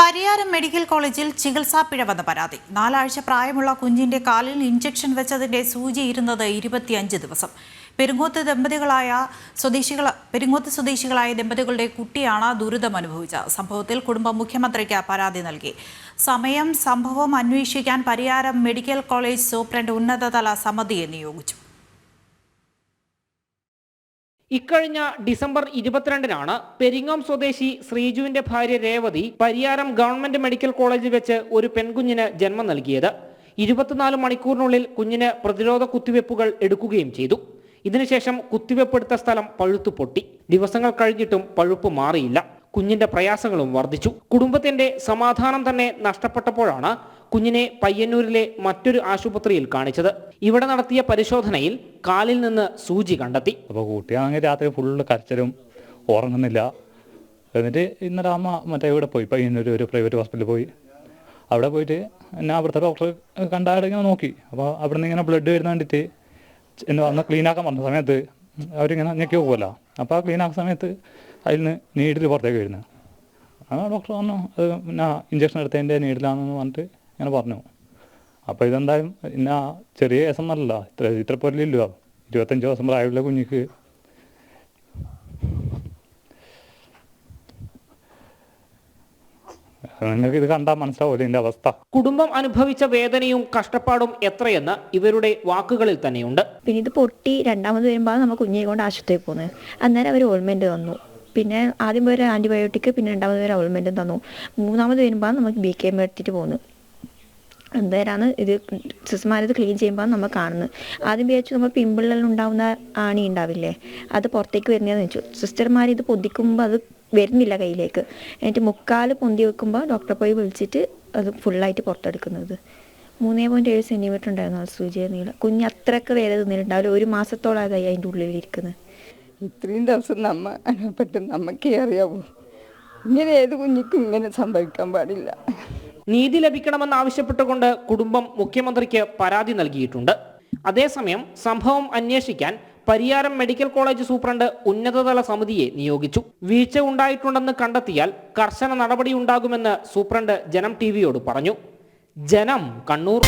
Pariyaram medical കോളേജിൽ ചികിത്സാ പിഴവെന്ന പരാതി. നാലാഴ്ച പ്രായമുള്ള കുഞ്ഞിന്റെ കാലിൽ ഇഞ്ചക്ഷൻ വെച്ചതിന്റെ സൂചി ഇരുന്നത് ഇരുപത്തിയഞ്ച് ദിവസം. പെരുങ്ങോത്ത് ദമ്പതികളായ സ്വദേശികൾ പെരുങ്ങോത്ത് സ്വദേശികളായ ദമ്പതികളുടെ കുട്ടിയാണ് ദുരിതം അനുഭവിച്ച. സംഭവത്തിൽ കുടുംബം മുഖ്യമന്ത്രിക്ക് പരാതി നൽകി. സമയം സംഭവം അന്വേഷിക്കാൻ പരിയാരം മെഡിക്കൽ കോളേജ് സൂപ്രണ്ട് ഉന്നതതല സമിതിയെ നിയോഗിച്ചു. ഇക്കഴിഞ്ഞ ഡിസംബർ ഇരുപത്തിരണ്ടിനാണ് പെരിങ്ങോം സ്വദേശി ശ്രീജുവിന്റെ ഭാര്യ രേവതി പരിയാരം ഗവൺമെന്റ് മെഡിക്കൽ കോളേജിൽ വെച്ച് ഒരു പെൺകുഞ്ഞിന് ജന്മം നൽകിയത്. ഇരുപത്തിനാല് മണിക്കൂറിനുള്ളിൽ കുഞ്ഞിന് പ്രതിരോധ കുത്തിവെപ്പുകൾ എടുക്കുകയും ചെയ്തു. ഇതിനുശേഷം കുത്തിവെപ്പെടുത്ത സ്ഥലം പഴുത്തു പൊട്ടി. ദിവസങ്ങൾ കഴിഞ്ഞിട്ടും പഴുപ്പ് മാറിയില്ല. കുഞ്ഞിന്റെ പ്രയാസങ്ങളും വർദ്ധിച്ചു. കുടുംബത്തിന്റെ സമാധാനം തന്നെ നഷ്ടപ്പെട്ടപ്പോഴാണ് കുഞ്ഞിനെ പയ്യന്നൂരിലെ മറ്റൊരു ആശുപത്രിയിൽ കാണിച്ചത്. ഇവിടെ നടത്തിയ പരിശോധനയിൽ കാലിൽ നിന്ന് സൂചി കണ്ടെത്തി. അപ്പോൾ കുട്ടിയാണെങ്കിൽ രാത്രി ഫുള്ള് കരച്ചിലും ഉറങ്ങുന്നില്ല. എന്നിട്ട് ഇന്നലെ അമ്മ മറ്റേ ഇവിടെ പോയി പയ്യന്നൂർ ഒരു പ്രൈവറ്റ് ഹോസ്പിറ്റലിൽ പോയി. അവിടെ പോയിട്ട് എന്നെ അവിടുത്തെ ഡോക്ടർ ഇങ്ങനെ നോക്കി. അപ്പോൾ അവിടുന്ന് ഇങ്ങനെ ബ്ലഡ് വരുന്ന കണ്ടിട്ട് എന്നെ വന്ന് ക്ലീൻ ആക്കാൻ പറഞ്ഞ സമയത്ത് അവരിങ്ങനെ ഞെക്കി പോകുമല്ലോ അപ്പോൾ ആ ക്ലീൻ ആക്കുന്ന സമയത്ത് അതിൽ നിന്ന് നീഡിൽ പുറത്തേക്ക് വരുന്നത്. ആ ഡോക്ടർ പറഞ്ഞു അത് പിന്നെ ഇഞ്ചക്ഷൻ എടുത്തതിന്റെ നീഡിലാണെന്ന് പറഞ്ഞിട്ട് ഇങ്ങനെ പറഞ്ഞു. അപ്പോൾ ഇതെന്തായാലും പിന്നെ ചെറിയ കേസം നല്ലല്ല ഇത്ര ഇത്ര പൊരലില്ലോ ഇരുപത്തഞ്ച് ദിവസം പ്രായമുള്ള കുഞ്ഞിക്ക്. നിങ്ങൾക്ക് ഇത് കണ്ടാൽ മനസ്സിലാവില്ല ഇതിന്റെ അവസ്ഥ. കുടുംബം അനുഭവിച്ച വേദനയും കഷ്ടപ്പാടും എത്രയെന്ന് ഇവരുടെ വാക്കുകളിൽ തന്നെയുണ്ട്. പിന്നെ ഇത് പൊട്ടി രണ്ടാമത് വരുമ്പോൾ നമ്മൾ കുഞ്ഞിനെ കൊണ്ട് ആശുപത്രിയിൽ പോകുന്നത് അന്നേരം അവർ ഓൾമെന്റ് തന്നു. പിന്നെ ആദ്യം ഒരു ആന്റിബയോട്ടിക് പിന്നെ രണ്ടാമത് ഒരു ഓൾമെന്റും തന്നു. മൂന്നാമത് വരുമ്പോൾ നമുക്ക് ബി കെ എം എടുത്തിട്ട് പോകുന്നു അന്നേരമാണ് ഇത് സിസ്റ്റർമാരിത് ക്ലീൻ ചെയ്യുമ്പോൾ നമ്മൾ കാണുന്നത്. ആദ്യം വിചാരിച്ചു നമ്മൾ പിമ്പിളിൽ ഉണ്ടാവുന്ന ആണി ഉണ്ടാവില്ലേ? അത് പുറത്തേക്ക് വരുന്നതെന്ന് വെച്ചു. സിസ്റ്റർമാർ ഇത് പൊതിക്കുമ്പോൾ അത് വരുന്നില്ല കയ്യിലേക്ക്. എന്നിട്ട് മുക്കാൽ പൊന്തി വെക്കുമ്പോൾ ഡോക്ടറെ പോയി വിളിച്ചിട്ട് അത് ഫുള്ളായിട്ട് പുറത്തെടുക്കുന്നത്. മൂന്നേ പോയിന്റ് ഏഴ് സെന്റിമീറ്റർ ഉണ്ടായിരുന്നു ആ സൂചിയുടെ നീളം. കുഞ്ഞ് അത്രയൊക്കെ വേദന തിന്നിട്ടുണ്ടാവില്ല ഒരു മാസത്തോളം അതായി അതിന്റെ ഉള്ളിലിരിക്കുന്നത് ഇത്രയും ദിവസം നമ്മ അനുഭവപ്പെട്ട് നമുക്കേ അറിയാവൂ. ഇങ്ങനെ ഏത് കുഞ്ഞിക്കും ഇങ്ങനെ സംഭവിക്കാൻ പാടില്ല. നീതി ലഭിക്കണമെന്നാവശ്യപ്പെട്ടുകൊണ്ട് കുടുംബം മുഖ്യമന്ത്രിക്ക് പരാതി നൽകിയിട്ടുണ്ട്. അതേസമയം സംഭവം അന്വേഷിക്കാൻ പരിയാരം മെഡിക്കൽ കോളേജ് സൂപ്രണ്ട് ഉന്നതതല സമിതിയെ നിയോഗിച്ചു. വീഴ്ച ഉണ്ടായിട്ടുണ്ടെന്ന് കണ്ടെത്തിയാൽ കർശന നടപടി നടപടിയുണ്ടാകുമെന്ന് സൂപ്രണ്ട് ജനം ടി പറഞ്ഞു. ജനം കണ്ണൂർ